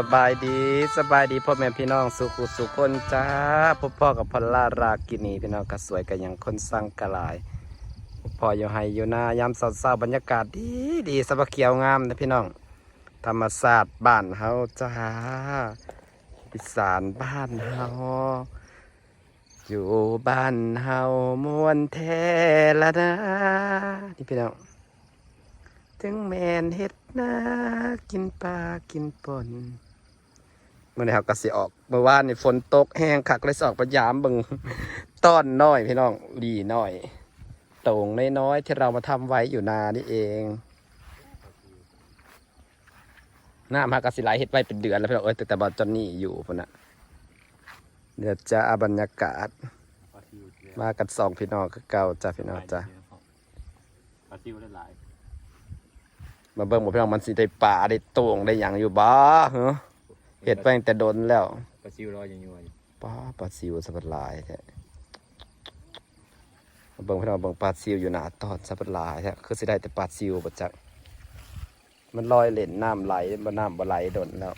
สบายดีสบายดีพ่อแม่พี่น้องสุขุสุขคนจ้าพ่อพ่อกับพอลลารากินีพี่น้องก็สวยกันอย่างคนสร้างกะลายพ่อพ่ออยู่ให้อยู่นายามเศร้าๆบรรยากาศดีดีสบายเขียวงามนะพี่น้อง ธรรมศาสตร์บ้านเฮาจ้าอีสานบ้านเฮาอยู่บ้านเฮามวนแท้ละนะนี่พี่น้องถึงแมนเฮ็ดนากินปลากินปน มื่อนี้ครับก็สิออกเมื่อวานนี่ฝนตกแห้งคักเลยสออกพยายามบิ่งต้อนน้อยพี่น้องหลีน้อยโต่งน้อยๆที่เรามาทำไว้อยู่นานี่เองหน้ำฮากสิไลเฮ็ดไว้เป็นเดือนแล้วพี่น้องเอ้ยแต่แต่บอลจอนนี่อยู่พุ่นน่ะเดี๋ยวจะอาบรรยากาศ มากันสองพี่น้องก็เก่าจ้าพี่น้องจ้าปลาซิวได้หลายมาเบิ่งบ่พี่น้องมันสิได้ป่าได้โต่งได้หยังอยู่บ่เหรอ เฮ็ดไปตั้งแต่โดนแล้วปลาซิวรอยังอยู่อยู่ป้าปลาซิวสับปะหลายแท้มาเบิ่งพี่น้องเบิ่งปลาซิวอยู่หน้าตอนสับปะหลายแท้คือสิได้แต่ปลาซิวบ่จัก มันลอยเล่นน้ำไหลบ่น้ำบ่ไหลโดนแล้ว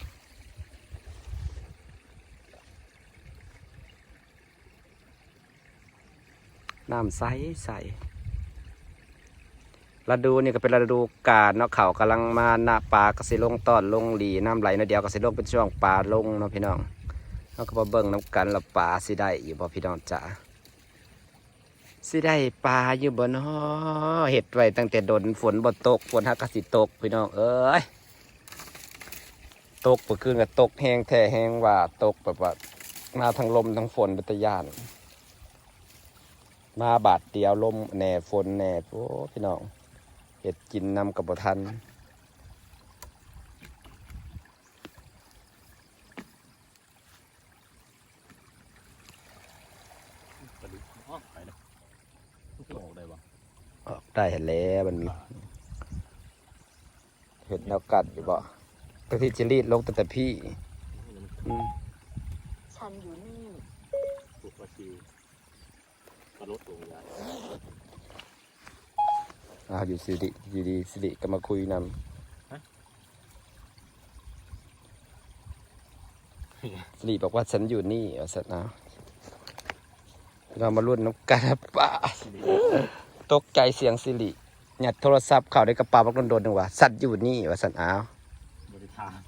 น้ำใสใส ฤดูนี่ก็เป็นฤดูกาลเนาะเขากำลังมาหน้าปลาก็สิลงตอนลงหลีน้ำไหลเนาะเดียวก็สิลงเป็นช่วงปลาลงเนาะพี่น้องเราก็มาเบิ่งน้ำกันแล้วปลาสิได้อยู่บ่พี่น้องจ๋าสิได้ปลาอยู่บ่เนาะเห็ดไว้ตั้งแต่โดนฝนบ่ตกฝนฮักกสิตกพี่น้องเอ้ยตกเมื่อคืนก็ตกแห้งแท้แห้งว่าตกแบบว่ามาทั้งลมทั้งฝนเป็นตยาน มาบาดเดียวลมแหน่ฝนแหน่โอ้พี่น้อง เห็ดกินนำกับบทันปลาดุกอ๋อไปเลยมันจะออกได้ปะออกได้เห็นแล้วมันมีเห็ดแนวกัดอยู่บ่ตที่จะรีดลงแต่แต่พี่อืมฉันอยู่นี่ปลูกปลาซิวปลาลดตัวใหญ่ อ่าอยู่สิริอยู่ดีสิริก็มาคุยนำสิริบอกว่าฉันอยู่นี่เอาสัตว์นะเรามาลุ้นน้ำกันนะป้าตกใจเสียงสิริหยัดโทรศัพท์เข้าในกระเป๋าบักโดนๆหนึ่งว่าสัตว์อยู่นี่ว่าสัตว์อ้าวบริทาน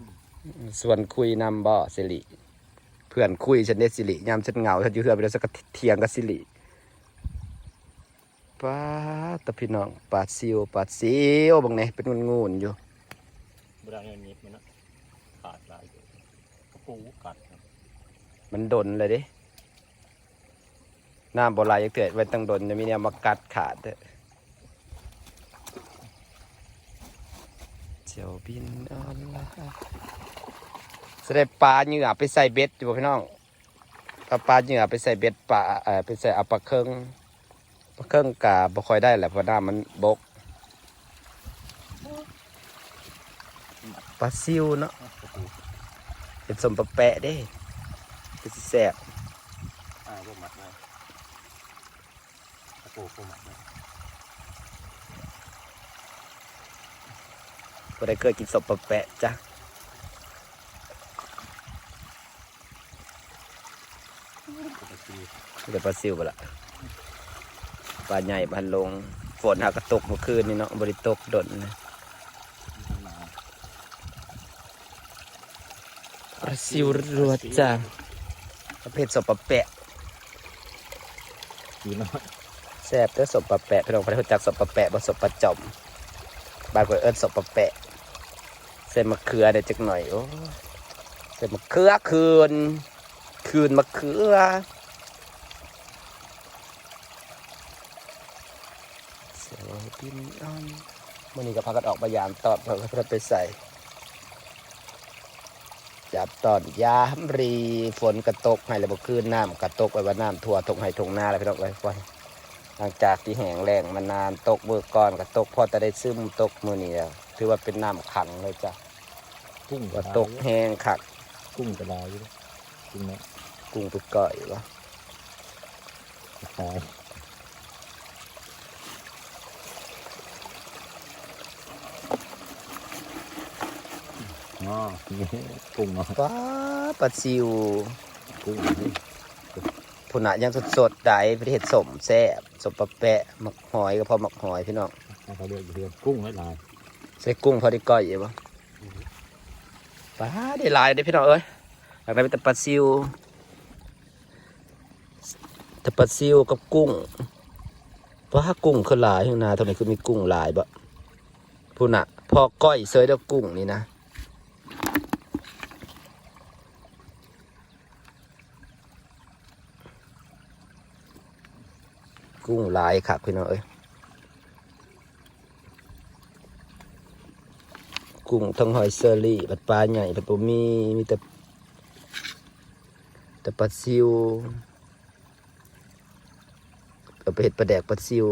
ส่วนคุยนำบ่สิริเพื่อนคุยฉันเนสิริยามฉันเหงาฉันอยู่เฮือไปแล้วสักเทียงกับสิริ ป้าดแตะพี่น้องปาดซิวปาดซิวบางเนี่ยเป็นงูนๆอยู่บริเงินนิดมันนะขาดหลายอยู่กระปูกัดครับมันดนเลยเดิน้ำบ่ไหลยังเกิดไว้ตั้งดนจะมีเนี่ยมากัดขาดเด้อเจ้าบินออนไลน์แสดงปลาเหยื่อไปใส่เบ็ดอยู่บ่พี่น้องปลาปลาเหยื่อไปใส่เบ็ดปลาเอ่อไปใส่เอาปลาเครื่องปลา เครื่องกาบ่ค่อยได้แหละเพราะน้ำมันบกปลาซิวเนาะกระปูเป็นสมปลาแปะเด้เป็นสิแสบอ่าพวกหมัดนะกระปูพวกหมัดนะบ่ได้เคยกินสมปลาแปะจ้ะปลาซิวเดี๋ยวปลาซิวไปละ ปลาใหญ่พันลง ฝนหากระตกเมื่อคืนนี่เนาะบริตกดนนะปลาซิวรัวจ้าประเภทสมปลาแปะอยู่น้อยแซ่บแต่สมปลาแปะพี่น้องพระรู้จักสมปลาแปะบ่สมปลาจอมบางคนเอิ้นสมปลาแปะใส่มะเขือได้จักหน่อยโอ้ใส่มะเขือคืน คืนมะเขือ เสียวบินออนมื่อนี้ก็พากันออกมายามตอดเพื่อเพื่อไปใส่ จับตอนยามรีฝนกระตกให้แล้วบ่คืนน้ำกระตกไว้ว่าน้ำทั่วตกให้ทงนาแล้วพี่น้องไว้ไว้หลังจากที่แห้งแล้งมานานตกมือก่อนกระตกพอจะได้ซึมตกมือนี้แล้วถือว่าเป็นน้ำขังเลยจ้ะกุ้งว่าตกแห้งขักกุ้งกระดาษอยู่กุ้งเนาะกุ้งไปก่อยวะตาย อ๋อนี่กุ้งเนาะป้าปลาซิวกุ้งนี่ผุนะยังสดๆได้ประเทศสมแซ่บสมปลาแปะหมักหอยก็พอหมักหอยพี่น้องเขาเรียกเรียกกุ้งหลายใส่กุ้งพอได้ก้อยอยู่ปะป้าได้หลายได้อพี่น้องเอ้ยอยากได้เป็นแต่ปลาซิวแต่ปลาซิวกับกุ้งป้ากุ้งคือหลายข้างหนาเท่านี้คือมีกุ้งหลายบะพูน่ะพอก้อยเซยแล้วกุ้งนี่นะ กุ้งลายค่ะพี่น้องเอ้ยกุ้งทั้งหอยเซอรี่ปัดปลาใหญ่ปัดปมีมีแต่แต่ปลาซิวเอาไปเห็ดปลาแดกปลาซิว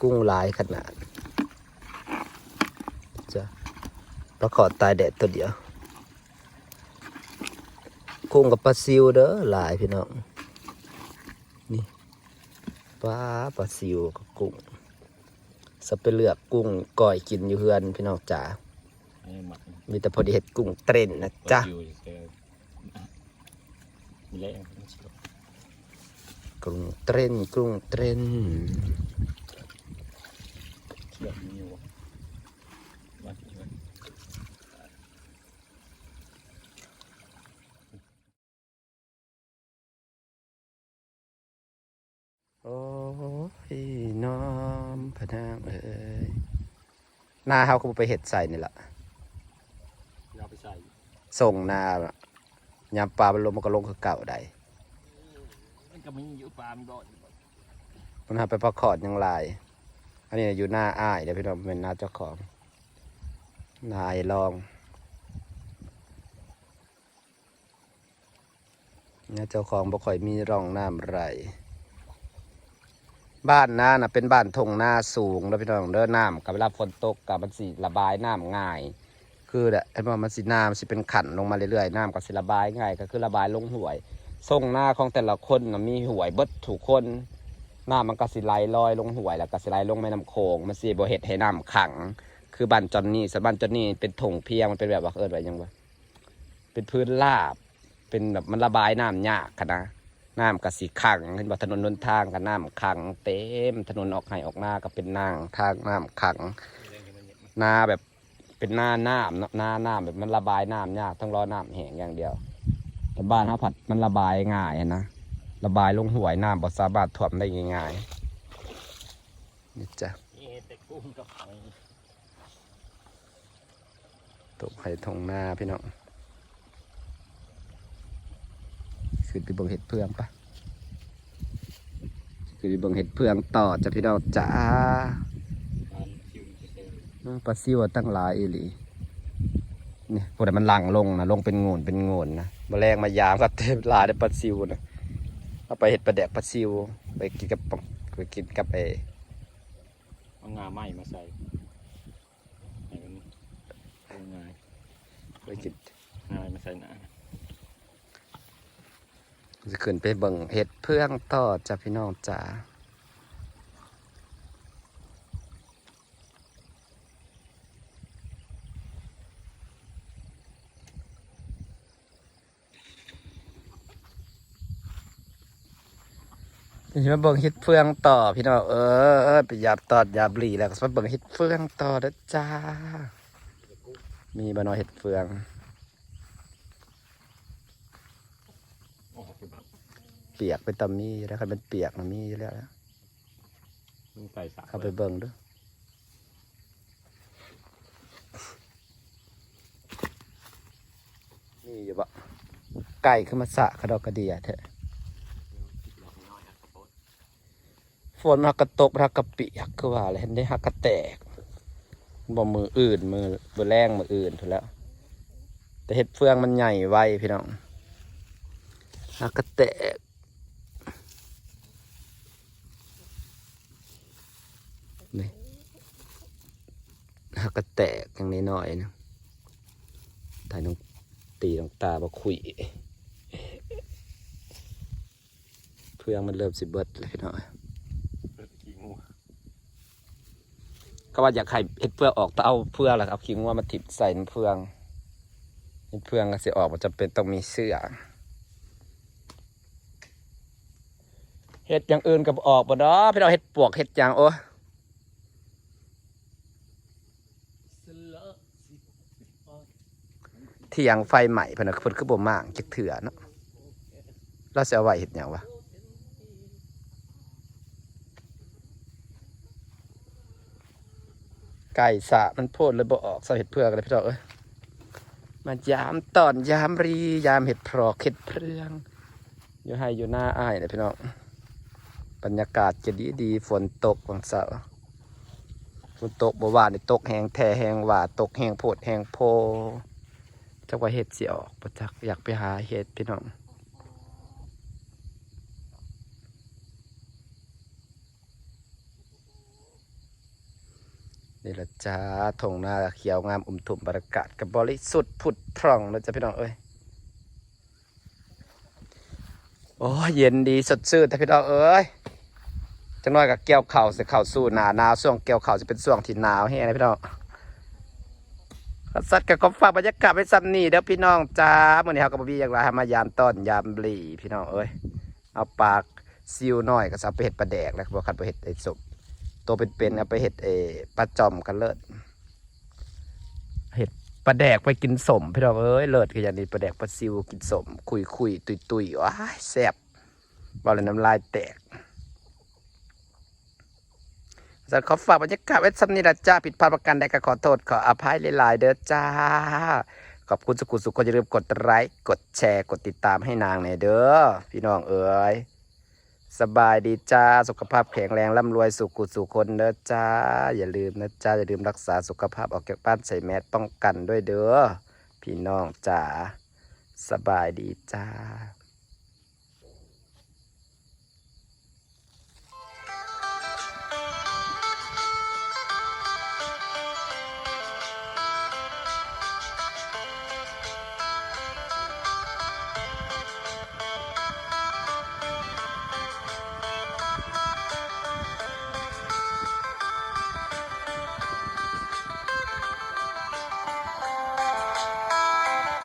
กุ้งลายขนาดจะปลาขอดตายแดดตัวเดียว กุ้งกับปลาซิวเด้อหลายพี่น้องนี่ปลาปลาซิวกับกุ้งสไปเลือกกุ้งก่อยกินอยู่เฮือนพี่น้องจ๋าๆนี่หมักมีแต่พอดีเห็ดกุ้งเตรนนะจ๊ะอยู่เจอมีแรงมันเชียวกุ้งเตรนกุ้งเตรน เชียวมีอยู่วัดอยู่ โอ้ยน้อมพะนางเอ้ย หน้าเฮาก็บ่ไปเห็ดใส่นี่แหละเราไปใส่ส่งหน้ายามปลามันลงมันก็ลงคือเก่าได้มันก็มีอยู่ปลามันโดดมันหาไปประคอดยังหลาย อันนี้อยู่หน้าอ้ายเดี๋ยวพี่น้องเป็นหน้าเจ้าของ นายลองเนี่ยเจ้าของบ่ค่อยมีร่องน้ำไร บ้านน้าน่ะเป็นบ้านทงหน้าสูงแล้วพี่น้องเด้อน้ำกับเวลาฝนตกกับมันสิระบายน้ำง่าย คือแหละไอ้ว่ามันสิน้ำสิเป็นขันลงมาเรื่อยๆน้ำก็สิระบายง่าย ก็คือระบายลงห่วยทรงหน้าของแต่ละคนนะมีห่วยเบิดถูกคนน้ำมันก็สิไหลลอยลงห่วยแล้วก็สิไหลลงแม่น้ำโขงมันสิบ่เฮ็ดให้น้ำขัง คือบ้านจอนนี่สบ้านจอนนี่เป็นถงเพียงมันเป็นแบบว่าเอิ้นว่าหยังวะเป็นพื้นราบ เป็นแบบมันระบายน้ำยากนะ น้ำก็สีขังเห็นว่าถนนนนทางก็น้ำขัง เต็มถนนออกให้ออกหน้าก็เป็นนางทางน้ำขังนาแบบเป็นหน้าน้ำเนาะหน้าน้ำแบบมันระบายน้ำยากต้องรอน้ำแห้งอย่างเดียว แต่บ้านเขาผัดมันระบายง่ายนะระบายลงห่วยน้ำบ่สามารถท่วมได้ง่ายๆนี่จ้ะตกุ้งกับหอยตกไข่ทงหน้าพี่น้อง ขึ้นไปเบิ่งเห็ดเพื่องปะขึ้นไปเบิ่งเห็ดเพื่องต่อจ้ะพี่น้องจ้าปลาคิวเจอเออปลาซิวตั้งหลายอีหลีนี่พวกนั้นมันหลังลงนะลงเป็นงูนเป็นงูนนะแมลงมายามก็เต็มหลายได้ปลาซิวนะเอาไปเห็ดปลาแดกปลาซิว ไปกินกับปไปกินกับไอ้เอางาไหม้มาใส่ให้มันเอางาไปกินงามาใส่หนา จะขึ้นไปเบิ่งเห็ดเพื่องต่อจ้ะพี่น้องจ้าเดี๋ยวมาเบิ่งเห็ดเฟืองต่อพี่น้องเออไปหยาบตอดหยาบหลีแล้วก็มาเบิ่งเห็ดเฟืองต่อเด้อจ้า มีบานอยเห็ดเฟือง โอ้โหคือแบบ เปียกเป็นตามีอยู่แล้วคันเป็นเปียกมันมีอยู่แล้วนะมันใส่สาเข้าไปเบิ่งเด้วยนี่อยู่บะไก่ขึ้นมาสะกระดอกกระเดียเถอะฝนหักกระตกหักกระเปียกคือว่าอะไรเห็นได้หักกระแตกบ่มืออื่นมือมือแรงมืออื่นถูกแล้ว แต่เห็ดเฟืองมันใหญ่ไวพี่น้องหักกระแตก นี่หักกระแตกอย่างน้อยๆนะถ่ายน้องตีน้องตาบาคุย เพื่องมันเริ่มสิเบิดเลยพี่น้อยกี่งูก็ว่าอยากให้เห็ดเฟือออกแต่เอาเฟือแหละเอาขิงว่ามาถิบใส่เฟืองเห็ดเฟืองก็สิออกมันจะเป็นต้องมีเสื้อเห็ดอย่างอื่นกับออกบ่ดอพี่เราเห็ดปวกเห็ดยางโอ้ ที่ยังไฟใหม่เพิ่นน่ะเพิ่นคือบ่มางจักเถื่อเนาะเราสิเอาไว้เฮ็ดหยังวะไก่สะมันโพดเลยบ่ออกใส่เห็ดเผือกเลยพี่ดอกเอ้ยมายามตอนยามรียามเห็ดพรอกเห็ดเพรือง อยู่ให้อยู่หน้าอ้ายเลยพี่น้องบรรยากาศจะดีดีฝนตกวันเสาร์ฝนตกบ่ว่านี่ตกแหงแท้แหงหว่าตกแหงโพดแหงโพ จักว่าเห็ดสิออกบ่จักอยากไปหาเห็ดพี่น้องนี่ละจ้าทงหน้าเขียวงามอุ่มถุ่มบรรยากาศกับบริสุทธิ์ผุดพร่องนะจ๊ะพี่น้องเอ้ยโอ้เย็นดีสดชื่นแต่พี่น้องเอ้ยจังน้อยกับเกี่ยวเข่าสิเข่าสู่หนาหนาวช่วงเกี่ยวเข่าจะเป็นช่วงที่หนาวแห้งนะพี่น้อง สัตว์กับขอฝากบรรยากาศไว้ซ้ำนี่เด้อพี่น้องจ้ามื่อนี้เขาก็บมีอย่างไรมายามต้อนยามบลีพี่น้องเอ้ยเอาปากซิวหน่อยกับสับไปเห็ดปลาแดกแล้วก็บอกขัดไปเห็ดไอ้ศพตัวเป็นๆเอาไปเห็ดเออปลาจอมกันเลิศเห็ดปลาแดกไปกินสมพี่น้องเอ้ยเลิศคืออย่างนี้ปลาแดกปลาซิวกินสมคุยคุยตุยตุยว้าแซ่บบอกเลยน้ำลายแตก สขอฝากบรรยากาศไว้สำนีละจ้าผิดพลาดประกันใดก็ขอโทษ ขออภัยหลายๆเด้อจ้า ขอบคุณสุขุสุขคนอย่าลืมกดไลค์กดแชร์กดติดตามให้นางหน่อยเด้อพี่น้องเอ๋ยสบายดีจ้าสุขภาพแข็งแรงร่ำรวยสุขุสุขคนเด้อจ้า อย่าลืมนะจ้าอย่าลืมรักษาสุขภาพออกจากบ้านใส่แมสป้องกันด้วยเด้อพี่น้องจ้าสบายดีจ้า